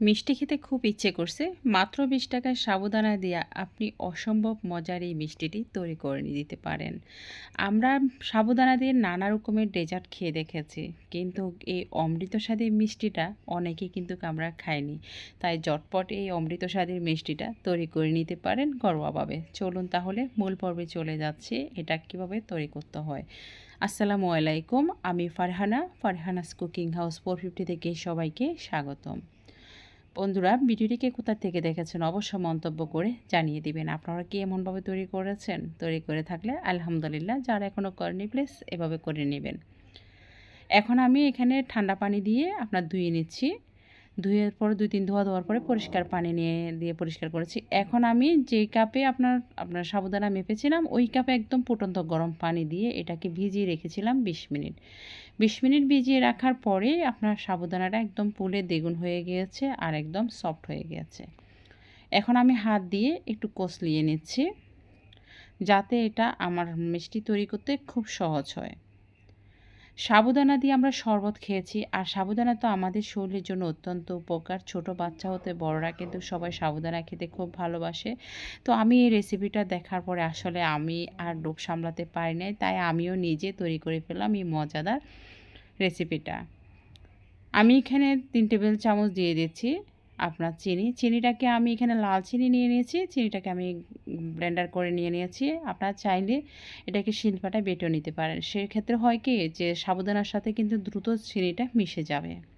মিষ্টি খেতে খুব ইচ্ছে করছে, মাত্র বিশ টাকায় সাবুদানা দিয়ে আপনি অসম্ভব মজার এই মিষ্টিটি তৈরি করে দিতে পারেন। আমরা সাবুদানা দিয়ে নানা রকমের ডেজার্ট খেয়ে দেখেছি, কিন্তু এই অমৃত স্বাদের মিষ্টিটা অনেকে কিন্তু আমরা খাইনি। তাই জটপট এই অমৃত স্বাদের মিষ্টিটা তৈরি করে নিতে পারেন ঘরোয়াভাবে। চলুন তাহলে মূল পর্বে চলে যাচ্ছে, এটা কীভাবে তৈরি করতে হয়। আসসালামু আলাইকুম, আমি Farhana, Farhana's cooking house four fifty থেকে সবাইকে স্বাগতম। বন্ধুরা, ভিডিওটিকে কোথা থেকে দেখেছেন অবশ্য মন্তব্য করে জানিয়ে দিবেন। আপনারা কি এমনভাবে তৈরি করেছেন? তৈরি করে থাকলে আলহামদুলিল্লাহ যারা এখনও করেনি, প্লিজ এভাবে করে নেবেন। এখন আমি এখানে ঠান্ডা পানি দিয়ে আপনার ধুয়ে নিচ্ছি। ধুয়ের পর দুই তিন ধোয়া ধোয়ার পরে পরিষ্কার পানি নিয়ে, দিয়ে পরিষ্কার করেছি। এখন আমি যে কাপে আপনার আপনার সাবুদানা মেপেছিলাম, ওই কাপে একদম ফুটন্ত গরম পানি দিয়ে এটাকে ভিজিয়ে রেখেছিলাম বিশ মিনিট। বিশ মিনিট ভিজিয়ে রাখার পরে আপনার সাবুদানাটা একদম পুলে দ্বিগুণ হয়ে গিয়েছে আর একদম সফট হয়ে গিয়েছে। এখন আমি হাত দিয়ে একটু কষলিয়ে নিচ্ছি, যাতে এটা আমার মিষ্টি তৈরি করতে খুব সহজ হয়। সাবুদানা দিয়ে আমরা শরবত খেয়েছি, আর সাবুদানা তো আমাদের শরীরের জন্য অত্যন্ত উপকার। ছোট বাচ্চা হতে বড়রা কিন্তু সবাই সাবুদানা খেতে খুব ভালোবাসে। তো আমি এই রেসিপিটা দেখার পরে আসলে আমি আর লোভ সামলাতে পারি নাই, তাই আমিও নিজে তৈরি করে ফেললাম এই মজাদার রেসিপিটা আমি এখানে তিন টেবিল চামচ দিয়ে দিচ্ছি। আপনার চিনি, চিনিটাকে আমি এখানে লাল চিনি নিয়ে নিয়েছি, চিনিটাকে আমি ব্লেন্ডার করে নিয়ে নিয়েছি। আপনারা চাইলে এটাকে শিল্পাটা বেটে নিতে পারেন। সেক্ষেত্রে হয় কি যে সাবুদানার সাথে কিন্তু দ্রুত চিনিটা মিশে যাবে।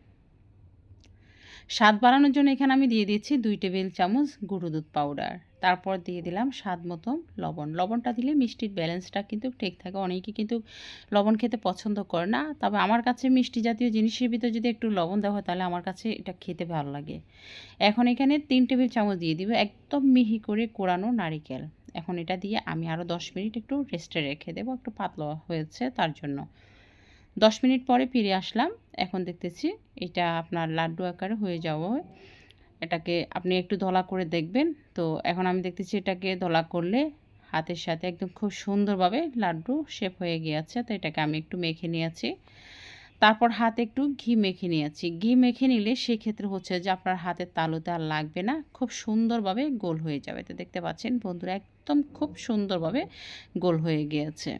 স্বাদ বাড়ানোর জন্য এখানে আমি দিয়ে দিচ্ছি দুই টেবিল চামচ গুঁড়ো দুধ পাউডার তারপর দিয়ে দিলাম স্বাদ মতো লবণ। লবণটা দিলে মিষ্টির ব্যালেন্সটা কিন্তু ঠিক থাকে। অনেকে কিন্তু লবণ খেতে পছন্দ করে না। তবে আমার কাছে মিষ্টি জাতীয় জিনিসের ভিতরে যদি একটু লবণ দেওয়া হয়, তাহলে আমার কাছে এটা খেতে ভালো লাগে। এখন এখানে তিন টেবিল চামচ দিয়ে দিব একদম মিহি করে কোরানো নারিকেল। এখন এটা দিয়ে আমি আরও দশ মিনিট একটু রেস্টে রেখে দেবো। একটু পাতলা হয়েছে তার জন্য। দশ মিনিট পরে ফিরে আসলাম। এখন দেখতেছি এটা আপনার লাড্ডু আকারে হয়ে যাওয়া এটাকে আপনি একটু ধলা করে দেখবেন। তো এখন আমি দেখতেছি এটাকে ধলা করলে হাতের সাথে একদম খুব সুন্দরভাবে লাড্ডু শেপ হয়ে গিয়েছে। তো এটাকে আমি একটু মেখে নিয়েছি। তারপর হাতে একটু ঘি মেখে নিয়েছি। ঘি মেখে নিলে সেক্ষেত্রে হচ্ছে যে আপনার হাতের তালুতে আর লাগবে না। খুব সুন্দরভাবে গোল হয়ে যাবে। তো দেখতে পাচ্ছেন বন্ধুরা, একদম খুব সুন্দরভাবে গোল হয়ে গিয়েছে।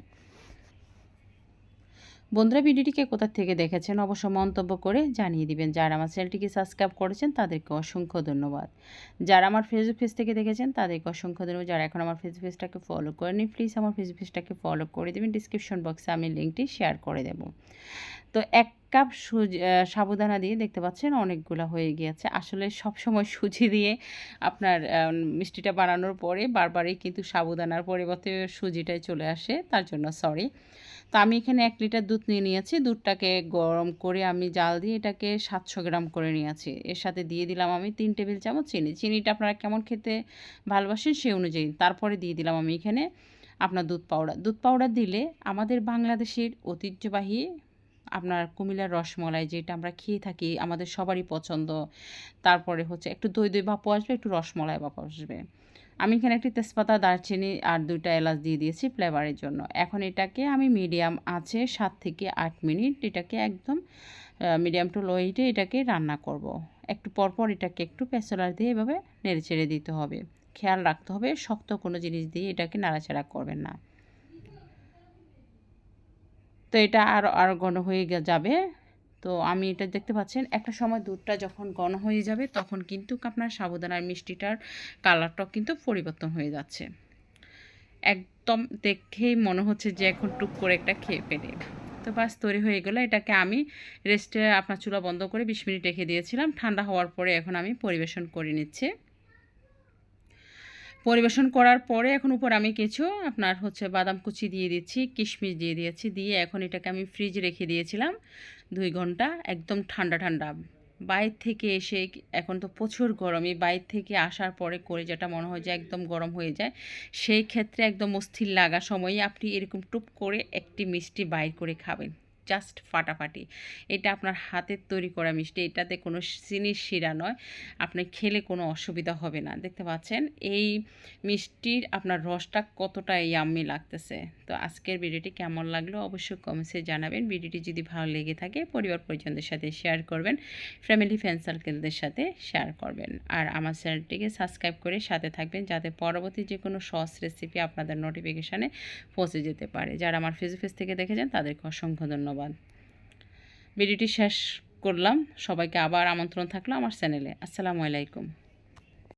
বন্ধুরা ভিডিওটিকে কোথা থেকে দেখেছেন অবশ্য মন্তব্য করে জানিয়ে দিবেন। যারা আমার চ্যানেলটিকে সাবস্ক্রাইব করেছেন, তাদেরকে অসংখ্য ধন্যবাদ। যারা আমার ফেসবুক পেজ থেকে দেখেছেন, তাদেরকে অসংখ্য ধন্যবাদ। যারা এখন আমার ফেসবুক পেজটাকে ফলো করেনি প্লিজ আমার ফেসবুক পেজটাকে ফলো করে দেবেন। ডিসক্রিপশন বক্সে আমি লিঙ্কটি শেয়ার করে দেব। তো এক কাপ সুজি সাবুদানা দিয়ে দেখতে পাচ্ছেন অনেকগুলো হয়ে গিয়েছে। আসলে সব সময় সুজি দিয়ে আপনার মিষ্টিটা বানানোর পরে বারবারই কিন্তু সাবুদানার পরিবর্তে সুজিটাই চলে আসে, তার জন্য সরি। তো আমি এখানে এক লিটার দুধ নিয়ে নিয়েছি, দুধটাকে গরম করে আমি জাল দিয়ে এটাকে সাতশো গ্রাম করে নিয়েছি। এর সাথে দিয়ে দিলাম আমি তিন টেবিল চামচ চিনি। চিনিটা আপনারা কেমন খেতে ভালোবাসেন সেই অনুযায়ী। তারপরে দিয়ে দিলাম আমি এখানে আপনার দুধ পাউডার। দুধ পাউডার দিলে আমাদের বাংলাদেশের ঐতিহ্যবাহী আপনার কুমিল্লার রসমলাই যেটা আমরা খেয়ে থাকি, আমাদের সবারই পছন্দ। তারপরে হচ্ছে একটু দই দই ভাপও আসবে, একটু রসমলাই ভাপও আসবে। আমি এখানে একটি তেজপাতা, দারচিনি আর দুইটা এলাচ দিয়ে দিয়েছি ফ্লেভারের জন্য। এখন এটাকে আমি মিডিয়াম আছে সাত থেকে আট মিনিট এটাকে একদম মিডিয়াম টু লো হিটে এটাকে রান্না করব। একটু পরপর এটাকে একটু পেঁচলার দিয়ে এভাবে নেড়ে ছেড়ে দিতে হবে। খেয়াল রাখতে হবে, শক্ত কোনো জিনিস দিয়ে এটাকে নাড়াচাড়া করবেন না। তো এটা আর আর ঘন হয়ে যাবে। তো আমি এটা দেখতে পাচ্ছেন, একটা সময় দুধটা যখন ঘন হয়ে যাবে, তখন কিন্তু আপনার সাবুদানার মিষ্টিটার কালারটাও কিন্তু পরিবর্তন হয়ে যাচ্ছে। একদম দেখেই মনে হচ্ছে যে এখন টুক করে একটা খেয়ে পেলে তো বাস তৈরি হয়ে গেলো। এটাকে আমি রেস্টে আপনার চুলা বন্ধ করে বিশ মিনিট রেখে দিয়েছিলাম। ঠান্ডা হওয়ার পরে এখন আমি পরিবেশন করে নিচ্ছি। পরিবেশন করার পরে এখন উপর আমি কিছু আপনার হচ্ছে বাদাম কুচি দিয়ে দিচ্ছি, কিশমিশ দিয়ে দিয়েছি, দিয়ে এখন এটাকে আমি ফ্রিজে রেখে দিয়েছিলাম দুই ঘণ্টা, একদম ঠান্ডা ঠান্ডা। বাইর থেকে এসে এখন তো প্রচুর গরম এই বাইর থেকে আসার পরে করে যেটা মনে হয় যে একদম গরম হয়ে যায়। সেই ক্ষেত্রে একদম অস্থির লাগা সময়ে আপনি এরকম টুপ করে একটি মিষ্টি বাইর করে খাবেন। জাস্ট ফাটাফাটি। এটা আপনার হাতের তৈরি করা মিষ্টি। এটাতে কোনো চিনির শিরা নয়। আপনি খেলে কোনো অসুবিধা হবে না। দেখতে পাচ্ছেন? এই মিষ্টির আপনার রসটা কতটা ইয়াম্মি লাগতেছে। তো আজকের ভিডিওটি কেমন লাগল অবশ্যই কমেন্টসে জানাবেন। ভিডিওটি যদি ভালো লেগে থাকে, পরিবার পরিজনদের সাথে শেয়ার করবেন। ফ্যামিলি ফ্রেন্ড সার্কেলদের সাথে শেয়ার করবেন। আর আমার চ্যানেলটিকে সাবস্ক্রাইব করে সাথে থাকবেন যাতে পরবর্তী যে কোনো সস রেসিপি আপনাদের নোটিফিকেশানে পৌঁছে যেতে পারে। যারা আমার ফেসবুক পেজ থেকে দেখেছেন, তাদেরকে অসংখ্য ধন্যবাদ। ভিডিওটি শেষ করলাম। সবাইকে আবার আমন্ত্রণ থাকল আমার চ্যানেলে। আসসালামু আলাইকুম।